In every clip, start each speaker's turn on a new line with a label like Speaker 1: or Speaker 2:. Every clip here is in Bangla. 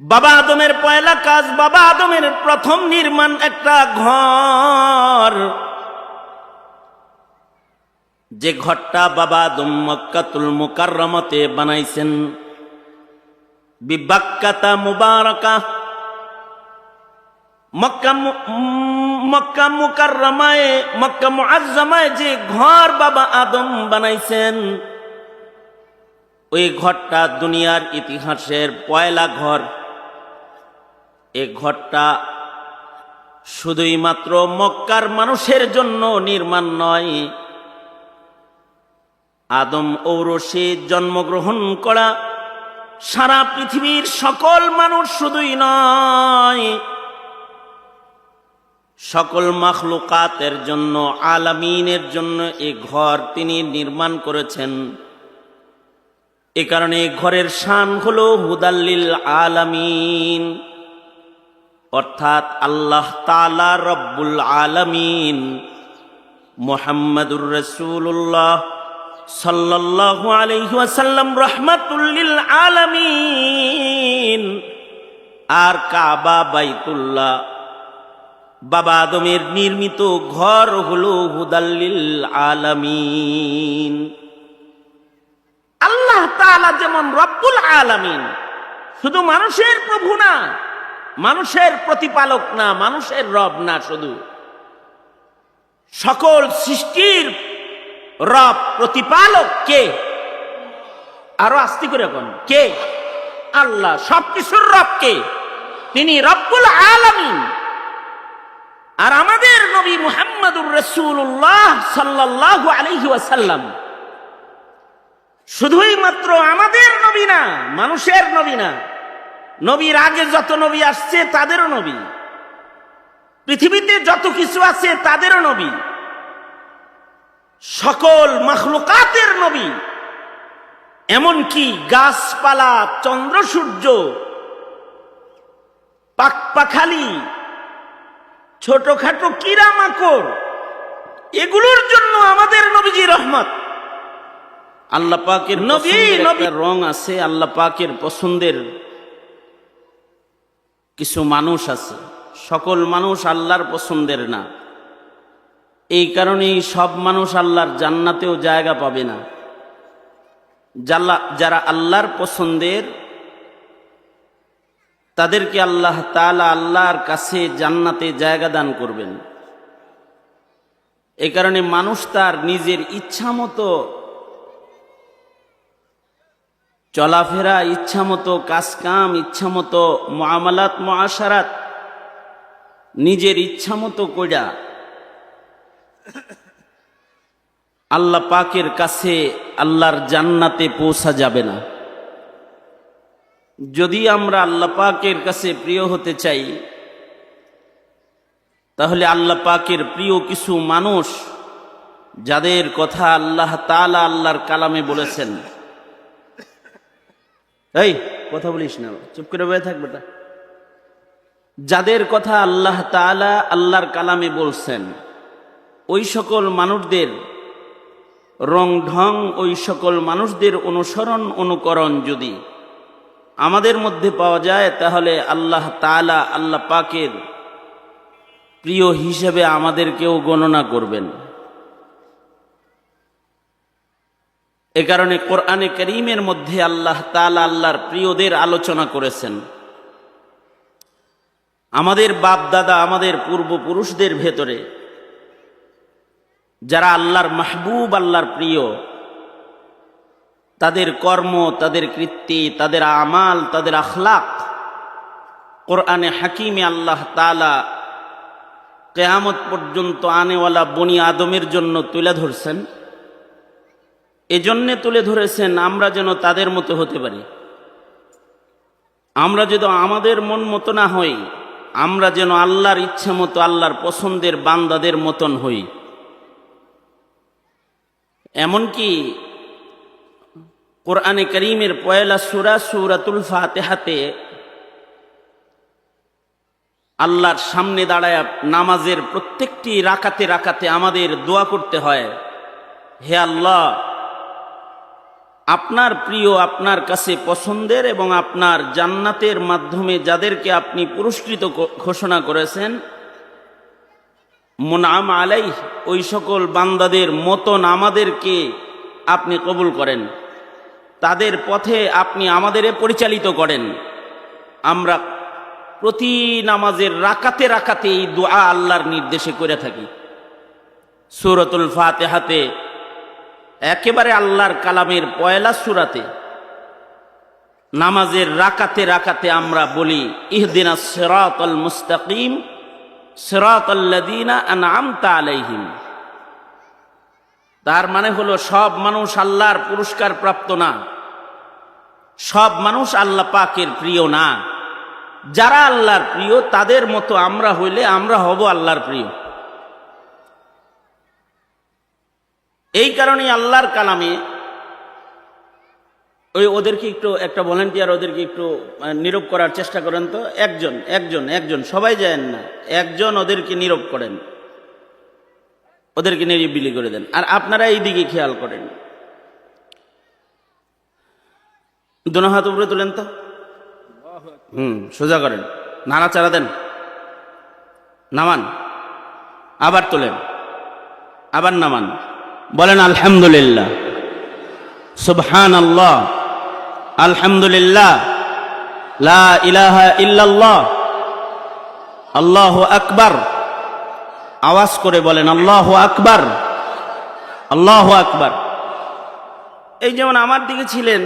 Speaker 1: বাবা আদমের পয়লা কাজ, বাবা আদমের প্রথম নির্মাণ একটা ঘর। যে ঘরটা বাবা আদম মক্কাতুল মুকাররমতে বানাইছেন। বিবাক্কাতা মুবারকা। মক্কা মক্কা মুকাররমায়, মক্কা মুআজ্জামায় যে ঘর বাবা আদম বানাইছেন, ওই ঘরটা দুনিয়ার ইতিহাসের পয়লা ঘর। এ ঘরটা শুধুই মাত্র মক্কার মানুষের জন্য নির্মাণ নয়। আদম ঔরসে জন্মগ্রহণ করা সারা পৃথিবীর সকল মানুষ শুধুই নয়। সকল মাখলুকাতের জন্য, আলামিনের জন্য এ ঘর তিনি নির্মাণ করেছেন। এ কারণে ঘরের শান হলো হুদাল্লিল আলামিন। অর্থাৎ আল্লাহ তালা রব্বুল আলমিন মোহাম্মদুর রসুল্লাহ সাল্লাল্লাহু আলাইহি ওয়াসাল্লাম রহমাতুল্লিল আলামিন। আর কাবা, বাইতুল্লাহ, বাবা আদমের নির্মিত ঘর হলো হুদাল্লিল আলামিন। আল্লাহ তাআলা যেমন রব্বুল আলামিন, শুধু মানুষের প্রভু না মানুষের প্রতিপালক না, মানুষের রব না শুধু। সকল সৃষ্টির রব প্রতিপালক কে? আরও আস্তি করে কোন? কে? আল্লাহ, সবকিছুর রব কে? তিনি রব্বুল আলামিন। আর আমাদের নবী মুহাম্মদুর রসুল্লাহ সাল্লাল্লাহু আলাইহি ওয়াসাল্লাম। শুধুই মাত্র আমাদের নবী না, মানুষের নবী না। নবীর আগে যত নবী আসছে তাদেরও নবী। পৃথিবীতে যত কিছু আছে তাদেরও নবী। সকল মখলুকাতের নবী। এমনকি গাছপালা চন্দ্র সূর্য পাক পাখালি ছোটখাটো কিরা মাকড় এগুলোর জন্য আমাদের নবীজি রহমত। আল্লাহ পাকের নবী নবী। রং আছে আল্লাহ পাকের পছন্দের কিছু মানুষ আছে। সকল মানুষ আল্লাহর পছন্দের না। এই কারণেই সব মানুষ আল্লাহর জান্নাতেও জায়গা পাবে না। যারা আল্লাহর পছন্দের, তাদেরকে আল্লাহ তালা আল্লাহর কাছে জান্নাতে জায়গা দান করবেন। এই কারণে মানুষ তার নিজের ইচ্ছা মতো চলাফেরা ইচ্ছা মতো কাজকাম ইচ্ছা মতো মামালাত মহাসারাত নিজের ইচ্ছা মতো কইরা আল্লাহ পাকের কাছে আল্লাহর জান্নাতে পৌঁছা যাবে না। যদি আমরা আল্লাহ পাকের কাছে প্রিয় হতে চাই, তাহলে আল্লাহ পাকের প্রিয় কিছু মানুষ, যাদের কথা আল্লাহ তাআলা আল্লাহর কালামে বলেছেন। এই, কথা বলিস না। চুপ করে বয়ে থাক বেটা। যাদের কথা আল্লাহ তাআলা আল্লাহর কালামে বলছেন, ওই সকল মানুষদের রং ঢং, ওই সকল মানুষদের অনুসরণ, অনুকরণ যদি আমাদের মধ্যে পাওয়া যায়, তাহলে আল্লাহ তাআলা আল্লাহ পাকের প্রিয় হিসেবে আমাদেরকেও গণনা করবেন। এ কারণে কোরআনে করিমের মধ্যে আল্লাহ তাআলা আল্লাহর প্রিয়দের আলোচনা করেছেন। আমাদের বাপ দাদা আমাদের পূর্বপুরুষদের ভেতরে যারা আল্লাহর মাহবুব, আল্লাহর প্রিয়, তাদের কর্ম, তাদের কৃত্তি, তাদের আমাল, তাদের আখলাক কোরআনে হাকিমে আল্লাহ তালা কেয়ামত পর্যন্ত আনেওয়ালা বনি আদমের জন্য তুলে ধরছেন। এজন্যে তুলে ধরেছেন, আমরা যেন তাদের মতো হতে পারি। আমরা যদি আমাদের মন মতো না হই, আমরা যেন আল্লাহর ইচ্ছে মতো, আল্লাহর পছন্দের বান্দাদের মতন হই। এমনকি কোরআনে করিমের পয়লা সুরা, সুরাতুল ফাতেহাতে আল্লাহর সামনে দাঁড়ায় নামাজের প্রত্যেকটি রাকাতে রাকাতে আমাদের দোয়া করতে হয়, হে আল্লাহ আপনার প্রিয় আপনার কাছে পছন্দের এবং আপনার জান্নাতের মাধ্যমে যাদেরকে আপনি পুরস্কৃত ঘোষণা করেছেন, মুনাম আলাই ওই সকল বান্দাদের মতন আমাদেরকে আপনি কবুল করেন। তাদের পথে আপনি আমাদের পরিচালিত করেন। আমরা প্রতি নামাজের রাকাতে রাকাতে এই দোয়া আল্লাহর নির্দেশে করে থাকি। সুরতুল ফাতেহাতে একেবারে আল্লাহর কালামের পয়লা সুরাতে, নামাজের রাকাতে রাকাতে আমরা বলি, ইহদিনা সিরাতাল মুস্তাকিম সিরাতাল্লাযীনা আনআমতা আলাইহিম। তার মানে হলো, সব মানুষ আল্লাহর পুরস্কার প্রাপ্ত না। সব মানুষ আল্লাহ পাকের প্রিয় না। যারা আল্লাহর প্রিয়, তাদের মতো আমরা হইলে আমরা হব আল্লাহর প্রিয়। এই কারণে আল্লাহর কালামে ওই ওদেরকে একটু, একটা ভলেন্টিয়ার ওদেরকে একটু নীরব করার চেষ্টা করেন তো। একজন একজন একজন, সবাই যায় না। একজন ওদেরকে নীরব করেন। ওদেরকে নিরিবিলি করে দেন। আর আপনারা এই দিকে খেয়াল করেন। দোনো হাত উপরে তোলেন তো? হুম, সোজা করেন। নাড়াচাড়া দেন। নামান। আবার তোলেন। আবার নামান। বলেন, আলহামদুলিল্লাহ। সুবহান আল্লাহ আলহামদুলিল্লাহ। লা ইলাহা ইল্লাল্লাহ, আল্লাহ আকবার। আওয়াজ করে বলেন, আল্লাহ আকবার। আল্লাহ আকবার। এই যেমন আমার দিকে ছিলেন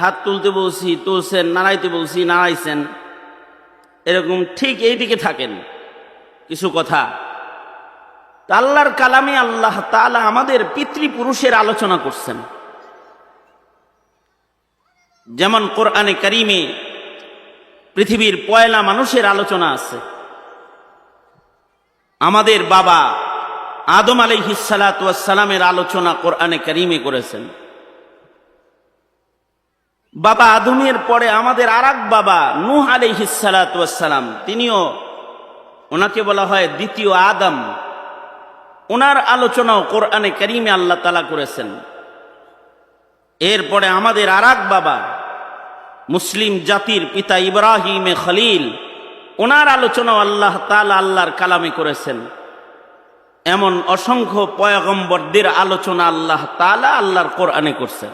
Speaker 1: হাত তুলতে বলছি, তুলছেন, নাড়াইতে বলছি, নাড়াইছেন, এরকম ঠিক এই দিকে থাকেন। কিছু কথা তা আল্লাহর কালামে আল্লাহ তাআলা আমাদের পিতৃপুরুষের আলোচনা করছেন। যেমন কোরআনে কারিমে পৃথিবীর পয়লা মানুষের আলোচনা আছে। আমাদের বাবা আদম আলাইহিসালামের আলোচনা কোরআনে কারিমে করেছেন। বাবা আদমের পরে আমাদের আর বাবা নূহ আলাইহিসালাম তিনিও ওনাকে বলা হয় দ্বিতীয় আদম। ওনার আলোচনাও কোরআনে করিমে আল্লাহ তালা করেছেন। এরপরে আমাদের আর বাবা, মুসলিম জাতির পিতা ইব্রাহিমে খলিল, ওনার আলোচনাও আল্লাহ তালা আল্লাহর কালামে করেছেন। এমন অসংখ্য পয়গম্বরদের আলোচনা আল্লাহ তালা আল্লাহর কোরআনে করছেন।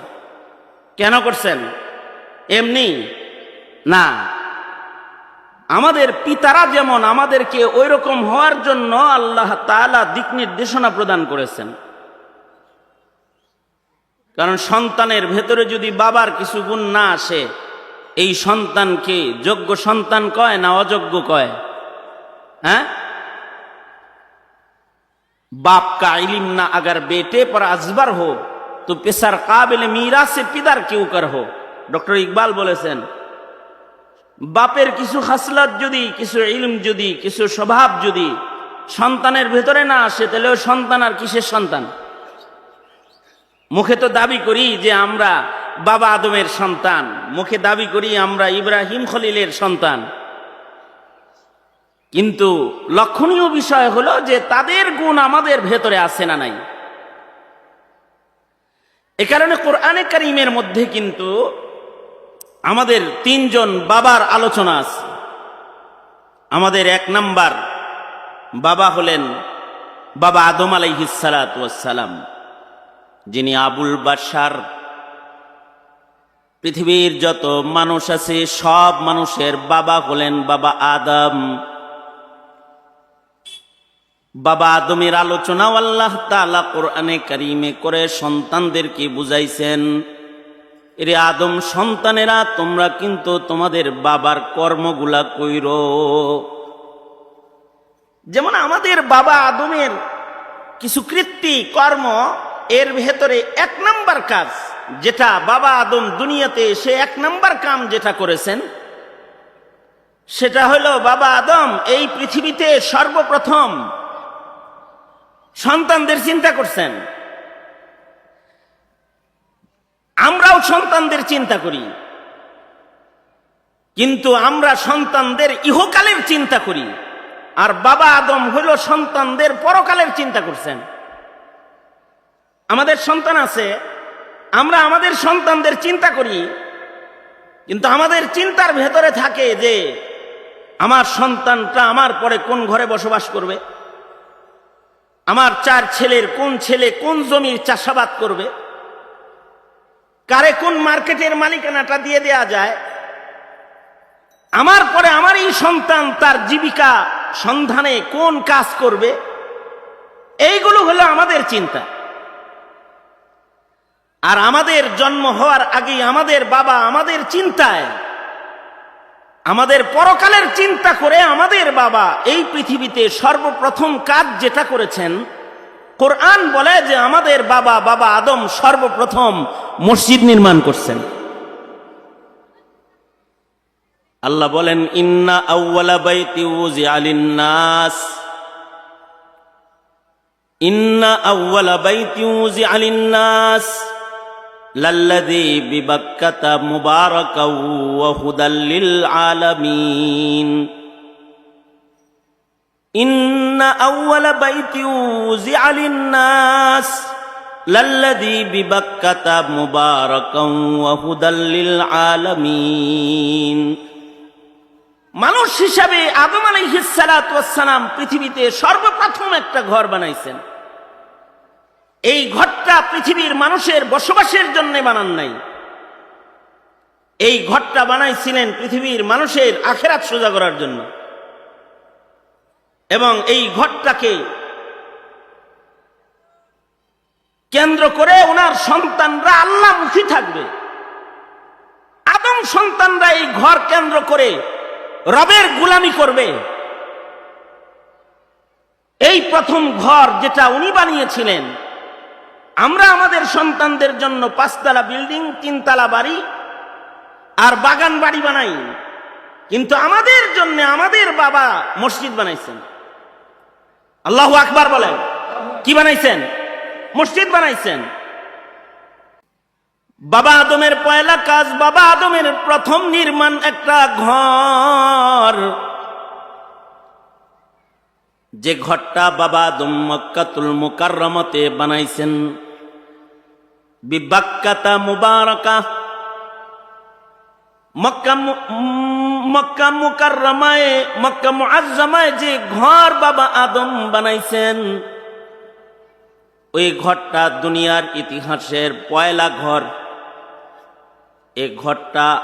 Speaker 1: কেন করছেন? এমনি? না। আমাদের পিতারা যেমন আমাদেরকে ওই রকম হওয়ার জন্য আল্লাহ তাআলা দিক নির্দেশনা প্রদান করেছেন কারণ সন্তানের ভেতরে যদি বাবার কিছু গুণ না আসে এই সন্তানকে যোগ্য সন্তান কয় না অযোগ্য কয় হ্যাঁ बाप का इल्म ना अगर बेटे पर अजबर हो तो पेसर काबिल मीरा से पिदर क्यों कर हो ডক্টর ইকবাল বলেছেন বাপের কিছু খাসলাত যদি, কিছু ইলম যদি, কিছু স্বভাব যদি সন্তানের ভেতরে না আসে তাহলে ওই সন্তান আর কিসের সন্তান? মুখে তো দাবি করি যে আমরা বাবা আদমের সন্তান, মুখে দাবি করি আমরা ইব্রাহিম খলিলের সন্তান। কিন্তু লক্ষণীয় বিষয় হলো যে তাদের গুণ আমাদের ভেতরে আছে না নাই। এ কারণে কোরআনে কারিমের মধ্যে কিন্তু আমাদের তিনজন বাবার আলোচনা আছে। আমাদের এক নাম্বার বাবা হলেন বাবা আদম আলাইহিসালাম যিনি আবুল বাসার পৃথিবীর যত মানুষ আছে, সব মানুষের বাবা হলেন বাবা আদম। বাবা আদমের আলোচনাও আল্লাহ তাআলা কোরআনে কারিমে করে সন্তানদেরকে বুঝাইছেন। এরে আদম সন্তানেরা, তোমরা কিন্তু তোমাদের বাবার কর্মগুলা কইর। যেমন আমাদের বাবা আদমের কিছু কৃত্তি, কর্ম, এর ভেতরে এক নাম্বার কাজ, যেটা বাবা আদম দুনিয়াতে সে এক নাম্বার কাম যেটা করেছেন, সেটা হলো বাবা আদম এই পৃথিবীতে সর্বপ্রথম সন্তানদের চিন্তা করছেন। আমরাও সন্তানদের চিন্তা করি। কিন্তু আমরা সন্তানদের ইহকালের চিন্তা করি। আর বাবা আদম হইল সন্তানদের পরকালের চিন্তা করছেন। আমাদের সন্তান আছে, আমরা আমাদের সন্তানদের চিন্তা করি। কিন্তু আমাদের চিন্তার ভেতরে থাকে যে, আমার সন্তানটা আমার পরে কোন ঘরে বসবাস করবে? আমার চার ছেলের কোন ছেলে কোন জমির চাষাবাদ করবে? কারে কোন মার্কেটের মালিকানাটা দিয়ে দেয়া যায়? আমার পরে আমার এই সন্তান তার জীবিকা সন্ধানে কোন কাজ করবে? এইগুলো হলো আমাদের চিন্তা। আর আমাদের জন্ম হওয়ার আগেই আমাদের বাবা আমাদের চিন্তায়। আমাদের পরকালের চিন্তা করে আমাদের বাবা এই পৃথিবীতে সর্বপ্রথম কাজ যেটা করেছেন কোরআন বলে যে আমাদের বাবা বাবা আদম সর্বপ্রথম মসজিদ নির্মাণ করছেন। আল্লাহ বলেন, ইন্না আউ্বালা বাইতি লিন-নাস। ইন্না আউ্বালা বাইতি উজিআ লিন-নাস। লাল্লাযী বিবাক্কাতা মুবারাকাও ওয়া হুদাল লিল আলামিন। ইন্না আউ্বালা বাইতি উজিআ লিন-নাস লাল্লাযী বিবাক্কাতা আলামিন। মানুষ হিসাবে আদম আলাইহিসালাম পৃথিবীতে সর্বপ্রথম একটা ঘর বানাইছেন। এই ঘরটা পৃথিবীর মানুষের বসবাসের জন্য বানান নাই। এই ঘরটা বানাইছিলেন পৃথিবীর মানুষের আখেরাত সোজা করার জন্য। এবং এই ঘরটাকে কেন্দ্র করে ওনার সন্তানরা আল্লাহমুখী থাকবে। আদম সন্তানরা এই ঘর কেন্দ্র করে রবের গুলামি করবে। এই প্রথম ঘর যেটা উনি বানিয়েছিলেন, আমরা আমাদের সন্তানদের জন্য পাঁচতলা বিল্ডিং, তিনতলা বাড়ি আর বাগান বাড়ি বানাই। কিন্তু আমাদের জন্য আমাদের বাবা মসজিদ বানাইছেন। আল্লাহ আকবার বলেন। কি বানাইছেন? মসজিদ বানাইছেন। বাবা আদমের পয়লা কাজ, বাবা আদমের প্রথম নির্মাণ একটা ঘর। যে ঘরটা বাবা আদম মক্কাতুল মুকাররমতে বানাইছেন। বিবাক্কাতা মুবারকা। মক্কা মু- উম, মক্কা মুকাররমায় মক্কা মুআজ্জামায় যে ঘর বাবা আদম বানাইছেন ওই ঘরটা দুনিয়ার ইতিহাসের পয়লা ঘর। এ ঘরটা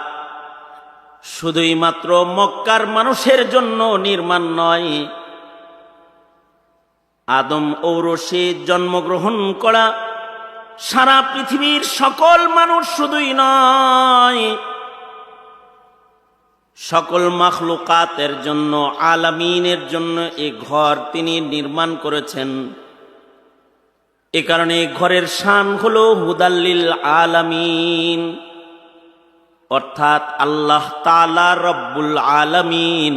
Speaker 1: শুধুই মাত্র মক্কার মানুষের জন্য নির্মাণ নয়। আদম ঔরসে জন্মগ্রহণ করা সারা পৃথিবীর সকল মানুষ শুধুই নয়। সকল মাখলুকাতের জন্য, আলামিনের জন্য এ ঘর তিনি নির্মাণ করেছেন। এ কারণে ঘরের শান হল হুদাল্লিল আলামিন, অর্থাৎ আল্লাহ তালা রব্বুল আলামিন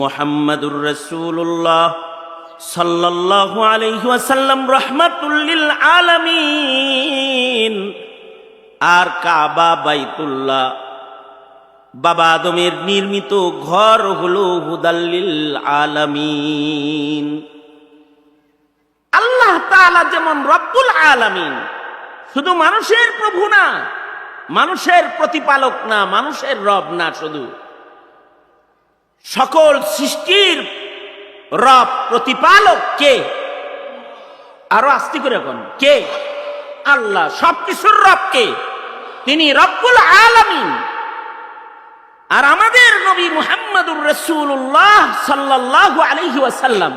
Speaker 1: মোহাম্মদুর রসুল্লাহ সাল্লাল্লাহু আলাইহি ওয়াসাল্লাম রহমাতুল্লিল আলামিন, আর কাবা বাইতুল্লাহ বাবা আদমের নির্মিত ঘর হলো হুদাল্লিল আলামিন। আল্লাহ তাআলা যেমন রব্বুল আলামিন, শুধু মানুষের প্রভু না, মানুষের প্রতিপালক না, মানুষের রব না শুধু। সকল সৃষ্টির রব প্রতিপালক কে? আরও আস্তি করে এখন কে? আল্লাহ, সবকিছুর রব কে? তিনি রব্বুল আলামিন। আর আমাদের নবী মুহাম্মদুর রসুল্লাহ সাল্লাল্লাহু আলাইহি ওয়াসাল্লাম।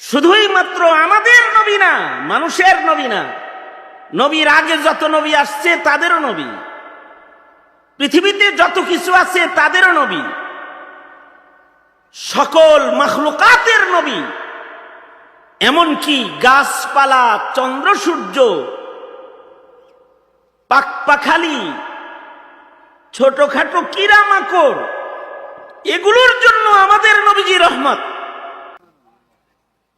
Speaker 1: শুধুই মাত্র আমাদের নবী না, মানুষের নবী না, নবীর আগে যত নবী আসছে তাদেরও নবী। পৃথিবীতে যত কিছু আছে তাদেরও নবী। সকল মখলুকাতের নবী। এমনকি গাছপালা চন্দ্র সূর্য পাকপাখালি ছোটখাটো কিরা মাকড় এগুলোর জন্য আমাদের নবীজি রহমত।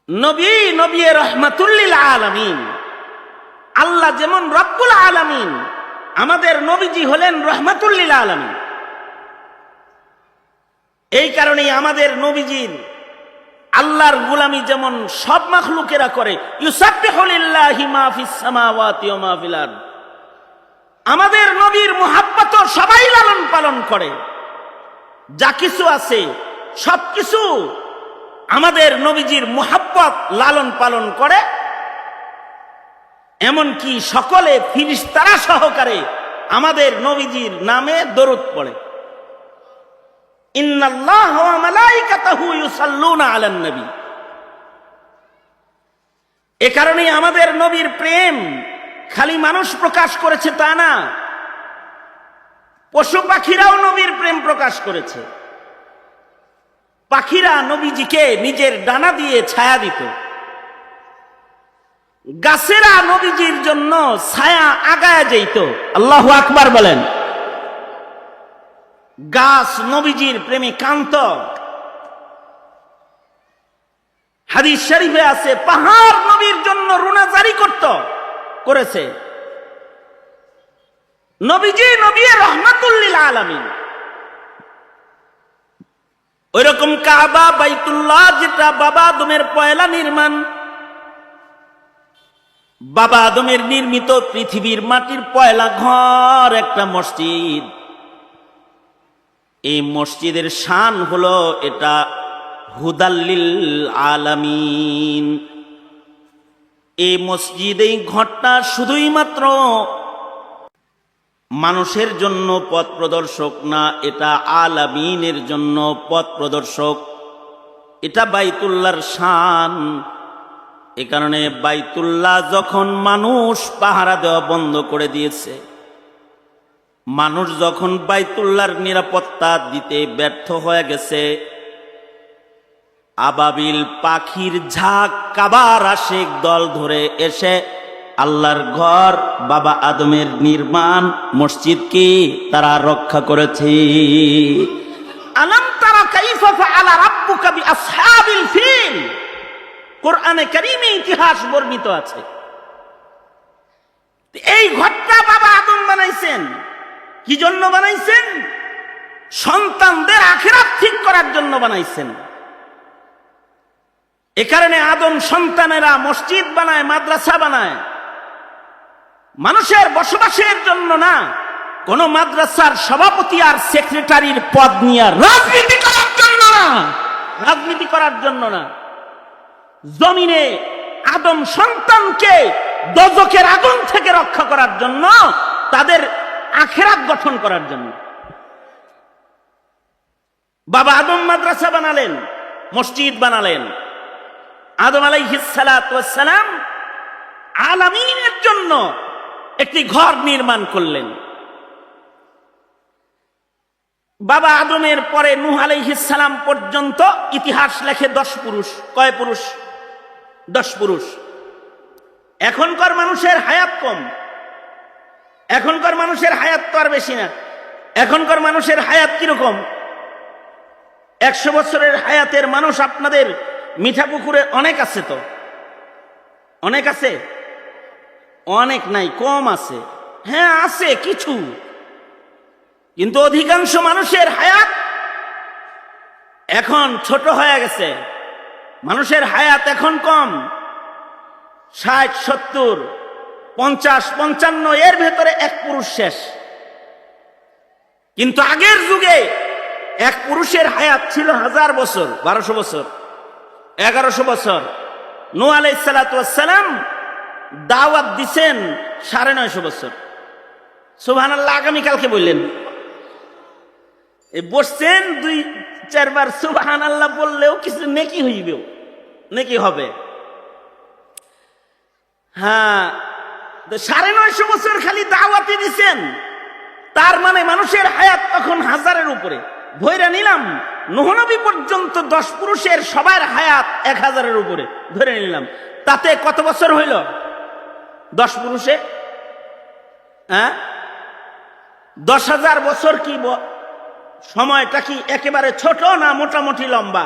Speaker 1: নবী নবী রহমাতুল্লিল আলামিন। আল্লাহ যেমন রব্বুল আলামিন, আমাদের নবীজি হলেন রহমাতুল্লিল আলমিন। এই কারণেই আমাদের নবীজির আল্লাহর গুলামি যেমন সব মাখলুকেরা করে ইউসাব্বিহুলিল্লাহি মা ফিস সামাওয়াতি ওয়া আমাদের নবীর মুহাব্বত সবাই লালন পালন করে। যা কিছু আছে, সব কিছু আমাদের নবীজির মুহাব্বত লালন পালন করে। এমনকি সকলে ফিরিস্তারা সহকারে আমাদের নবীজির নামে দরুদ পড়ে। এ কারণেই আমাদের নবীর প্রেম খালি মানুষ প্রকাশ করেছে তা না। পশু পাখিরাও নবীর প্রেম প্রকাশ করেছে। পাখিরা নবীজিকে নিজের ডানা দিয়ে ছায়া দিত। গাছেরা নবীজির জন্য ছায়া আগায় যেত আল্লাহ আকবার বলেন। গাছ নবীজির প্রেমে কান্ত হাদিস শরীফে আছে, পাহাড় নবীর জন্য রুনা জারি করত। করেছে। নবীজি নবী রহমাতুল্লিল আলামিন। ওই রকম কাবা, বাইতুল্লাহ যেটা বাবা আদমের পয়লা নির্মাণ, বাবা আদমের নির্মিত পৃথিবীর মাটির পয়লা ঘর একটা মসজিদ। এই মসজিদের শান হলো এটা হুদাল্লিল আলামিন। এই মসজিদ এই ঘরটা শুধুই মাত্র মানুষের জন্য পথ প্রদর্শক না, এটা আলামিনের জন্য পথ প্রদর্শক। এটা বাইতুল্লার শান। এ কারণে বাইতুল্লাহ যখন মানুষ পাহারা দেওয়া বন্ধ করে দিয়েছে, মানুষ যখন বাইতুল্লার নিরাপত্তা দিতে ব্যর্থ হয়ে গেছে আবাবিল পাখির ঝাঁক কাবার আশেক দল ধরে এসে, আল্লাহর ঘর, বাবা আদমের নির্মাণ মসজিদকে তারা রক্ষা করেছে? আলম তারা কাইফা ফাআলা রাব্বুকা বিআসহাবিল ফিল। কোরআনে ইতিহাস বর্ণিত আছে। এই ঘরটা বাবা আদম বানাইছেন। কি জন্য বানাইছেন? সন্তানদের আখেরাত ঠিক করার জন্য বানাইছেন। এ কারণে আদম সন্তানেরা মসজিদ বানায়, মাদ্রাসা বানায়। মানুষের বসবাসের জন্য না, কোন মাদ্রাসার সভাপতি আর সেক্রেটারির পদ নিয়ে রাজনীতি করার জন্য না। রাজনীতি করার জন্য না। জমিনে আদম সন্তানকে দজকের আগুন থেকে রক্ষা করার জন্য, তাদের আখেরাত গঠন করার জন্য। বাবা আদম মাদ্রাসা বানালেন, মসজিদ বানালেন। আদম আলাইহিসালাম আলামিনের জন্য একটি ঘর নির্মাণ করলেন। বাবা আদমের পরে নুহ আলাইহিসালাম পর্যন্ত ইতিহাস লেখে দশ পুরুষ। কয় পুরুষ? দশ পুরুষ। এখনকার মানুষের হায়াত কম। এখনকার মানুষের হায়াত তো আর বেশি না। এখনকার মানুষের হায়াত কীরকম? একশো বছরের হায়াতের মানুষ আপনাদের মিঠা পুকুরে অনেক আছে তো? অনেক আছে? অনেক নাই, কম আছে। হ্যাঁ আছে কিছু। কিন্তু অধিকাংশ মানুষের হায়াত এখন ছোট হয়ে গেছে। মানুষের হায়াত এখন কম। ষাট, সত্তর, পঞ্চাশ, পঞ্চান্ন, এর ভেতরে এক পুরুষ শেষ। কিন্তু আগের যুগে এক পুরুষের হায়াত ছিল হাজার বছর, বারোশো বছর। এগারোশো বছর। নু আলাইসালাম দাওয়াত দিছেন সাড়ে নয়শো বছর। সুহান আল্লাহ আগামীকালকে বললেন। বসছেন দুই, চারবার সুবাহান আল্লাহ বললেও কিছু নেকি হইবেও, নেকি হবে। হ্যাঁ সাড়ে নয়শো বছর খালি দাওয়াতি দিছেন, তার মানে মানুষের হায়াত তখন হাজারের উপরে। ভৈরা নিলাম নহনবী পর্যন্ত দশ পুরুষের সবার হায়াত এক হাজারের উপরে ধরে নিলাম। তাতে কত বছর হইল? দশ পুরুষে? হ্যাঁ? দশ হাজার বছর কি সময়টা কি একেবারে ছোট না মোটামুটি লম্বা?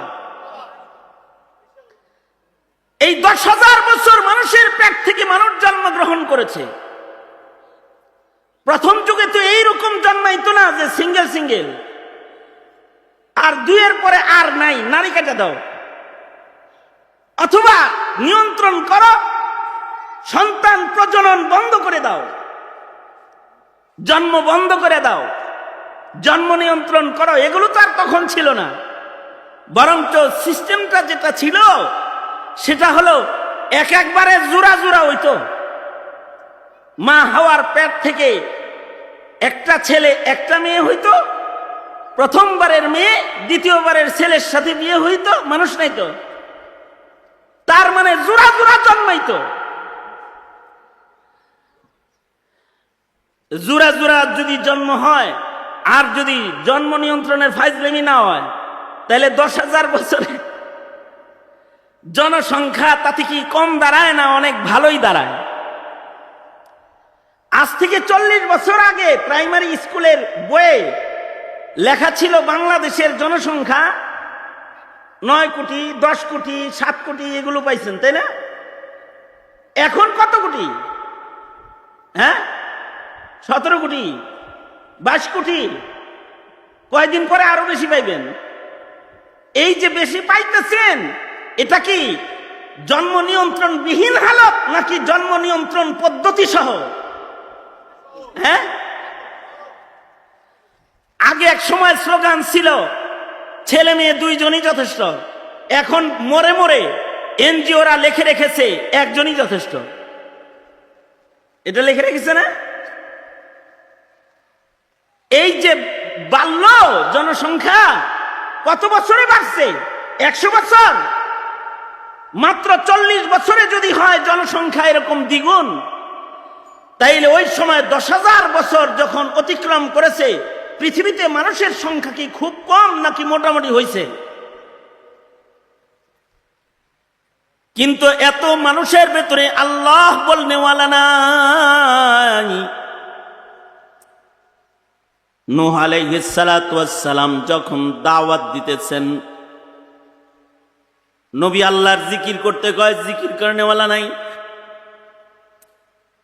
Speaker 1: এই দশ হাজার বছর মানুষের পেট থেকে মানুষ জন্মগ্রহণ করেছে। প্রথম যুগে তো এইরকম জন্মাইতো না যে সিঙ্গেল সিঙ্গেল। আর দুইয়ের পরে আর নাই, নারী কেটে দাও। অথবা নিয়ন্ত্রণ করো, সন্তান প্রজনন বন্ধ করে দাও। জন্ম বন্ধ করে দাও। জন্ম নিয়ন্ত্রণ করো, এগুলো তো আর তখন ছিল না। বরঞ্চ সিস্টেমটা যেটা ছিল, সেটা হলো এক একবারে জোড়া জোড়া হইতো। মা হওয়ার পেট থেকে একটা ছেলে, একটা মেয়ে হইতো প্রথমবারের মেয়ে, দ্বিতীয়বারের ছেলের সাথে বিয়ে হইতো, মানুষ নাই তো তার মানে জোড়া জোড়া জন্মাইতো। জোড়া জোড়া যদি জন্ম হয়, আর যদি জন্ম নিয়ন্ত্রণের ফাইজলেমি না হয়, তাহলে দশ হাজার বছরে জনসংখ্যা তাতে কি কম দাঁড়ায় না অনেক ভালোই দাঁড়ায়? আজ থেকে চল্লিশ বছর আগে প্রাইমারি স্কুলের বইয়ে লেখা ছিল বাংলাদেশের জনসংখ্যা নয় কোটি, দশ কোটি, সাত কোটি, এগুলো পাইছেন, তাই না? এখন কত কোটি? হ্যাঁ? সতেরো কোটি, বাইশ কোটি। কয়দিন পরে আরও বেশি পাইবেন? এই যে বেশি পাইতেছেন, এটা কি জন্ম নিয়ন্ত্রণ বিহীন হালত নাকি জন্ম নিয়ন্ত্রণ পদ্ধতি সহ হ্যাঁ? আগে এক সময় স্লোগান ছিল, ছেলে মেয়ে দুইজনই যথেষ্ট। এখন মরে মরে এনজিওরা লিখে রেখেছে, একজনই যথেষ্ট। এটা লিখে রেখেছে না? এই যে বাল্য জনসংখ্যা, কত বছরে বাড়ছে? একশো বছর। মাত্র চল্লিশ বছরে যদি হয় জনসংখ্যা এরকম দ্বিগুণ, তাইলে ওই সময় দশ হাজার বছর যখন অতিক্রম করেছে পৃথিবীতে মানুষের সংখ্যা কি খুব কম নাকি মোটামুটি হয়েছে কিন্তু এত মানুষের ভেতরে আল্লাহ বলনেওয়ালা নাই। নোহ আলাইহিসালাম যখন দাওয়াত দিতেছেন, নবী আল্লাহর জিকির করতে কয়, জিকির করেনেওয়ালা নাই?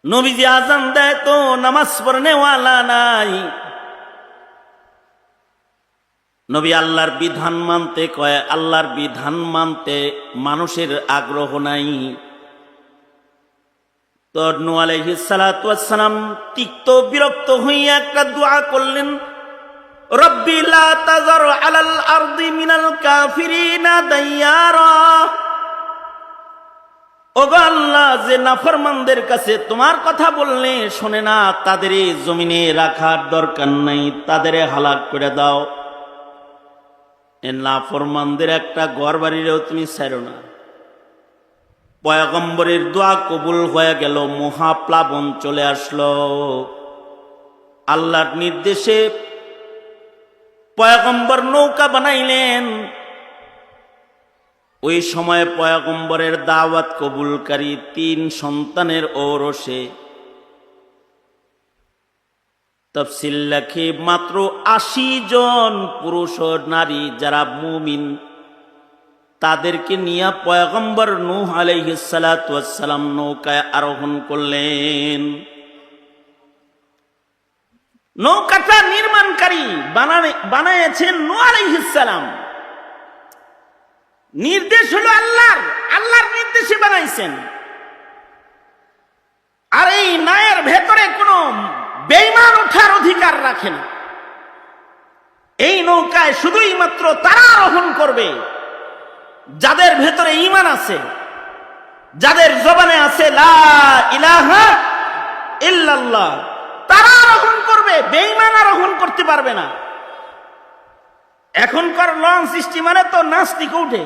Speaker 1: নবীজি আজান দেয়, তো নামাজ পড়নেওয়ালা নাই। নবী আল্লাহর বিধান মানতে কয়, আল্লাহর বিধান মানতে মানুষের আগ্রহ নাই। তো নু আলাইহিসালাম তিক্ত বিরক্ত হইয়া একটা দোয়া করলেন, রব্বি লা তাজার আলাল আরদি মিনাল কাছে তোমার কথা বললে শোনে না, তাদের জমিনে রাখার দরকার নাই, তাদের হালাক করে দাও। নাফরমানদের একটা ঘর বাড়িরেও তুমি ছাড়ো না। পয়গম্বরের দোয়া কবুল হয়ে গেল, মহাপ্লাবন চলে আসলো। আল্লাহর নির্দেশে পয়গম্বর নৌকা বানাইলেন। ওই সময় পয়গম্বরের দাওয়াত কবুলকারী তিন সন্তানের ঔরসে তফসিল লেখে মাত্র আশি জন পুরুষ ও নারী যারা মুমিন, তাদেরকে নিয়ে পয়গম্বর নূহ আলাইহিসালাম নৌকায় আরোহণ করলেন। নৌকাটা নির্মাণকারী বানাইছেন নূহ আলাইহিসালাম নির্দেশ হলো আল্লাহর আল্লাহর নির্দেশে বানাইছেন। আর এই নায়ের ভেতরে কোনো বেইমান ওঠার অধিকার রাখেন। এই নৌকায় শুধুই মাত্র তারা আরোহণ করবে, যাদের ভেতরে ইমান আছে, যাদের জবানে আছে লা ইলাহা ইল্লাল্লাহ, তারা আরোহণ করবে বেইমান আরোহণ করতে পারবে না। এখনকার লঞ্চ স্টিমারে তো নাস্তিক উঠে,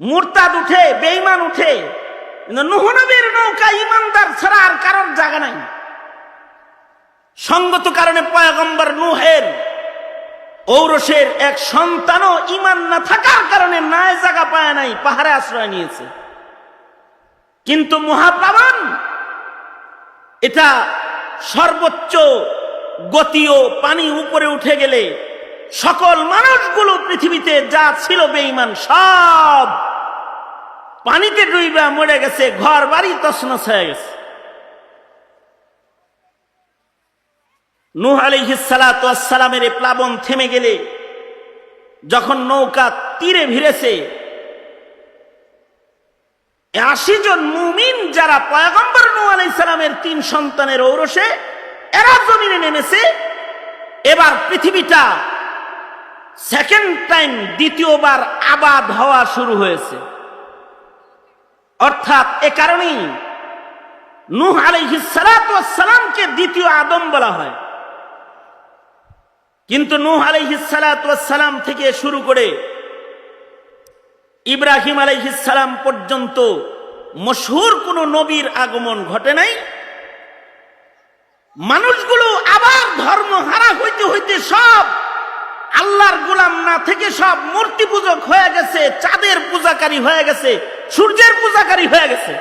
Speaker 1: মুরতাদ উঠে বেইমান উঠে নুহনবীর নৌকা ইমানদার ছাড়া আর কারোর জায়গা নাই। সঙ্গত কারণে পয়গম্বর নুহের ঔরসের এক সন্তানও ইমান না থাকার কারণে নায় জায়গা পায় নাই, পাহাড়ে আশ্রয় নিয়েছে। কিন্তু মহাপ্লাবন এটা সর্বোচ্চ গতিও পানি উপরে উঠে গেলে সকল মানুষগুলো পৃথিবীতে যা ছিল বেঈমান সব পানিতে ডুইবা মরে গেছে, ঘর বাড়ি তসনস হয়ে গেছে। নুহ আলিহিসালামের প্লাবন থেমে গেলে যখন নৌকা তীরে ভিড়েছে, আশি জন মুমিন যারা পয়গম্বর নূ আলাইসালামের তিন সন্তানের ঔরসে, এরা জমিনে নেমেছে। এবার পৃথিবীটা সেকেন্ড টাইম দ্বিতীয়বার আবাদ হওয়া শুরু হয়েছে। অর্থাৎ এ কারণেই নূহ আলাইহিসালামকে দ্বিতীয় আদম বলা হয়। কিন্তু নূহ আলাইহিসালাম থেকে শুরু করে ইব্রাহিম আলাইহিসালাম পর্যন্ত মশহুর কোন নবীর আগমন ঘটে নাই। মানুষগুলো আবার ধর্ম হারা হইতে হইতে সব আল্লাহর গোলাম না থেকে সব মূর্তি পূজক হয়ে গেছে, চাঁদের পূজাকারী হয়ে গেছে। সূর্যের পূজাকারী হয়ে গেছে।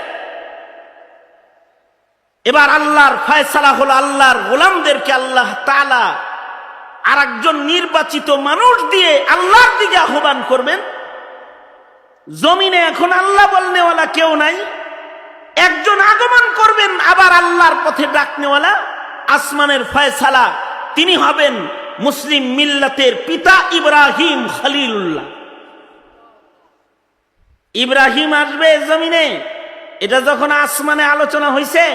Speaker 1: এবার আল্লাহর ফয়সালা হলো আল্লাহর গোলামদেরকে আল্লাহ তালা আর একজন নির্বাচিত মানুষ দিয়ে আল্লাহর দিকে আহ্বান করবেন। জমিনে এখন আল্লাহ বলনেওয়ালা কেউ নাই। একজন আগমন করবেন, আবার আল্লাহর পথে ডাকনেওয়ালা আসমানের ফয়সালা, তিনি হবেন মুসলিম মিল্লাতের পিতা ইব্রাহিম খলিলুল্লাহ। ইব্রাহিম আসবে জমিনে। এটা যখন আসমানে আলোচনা হয়েছে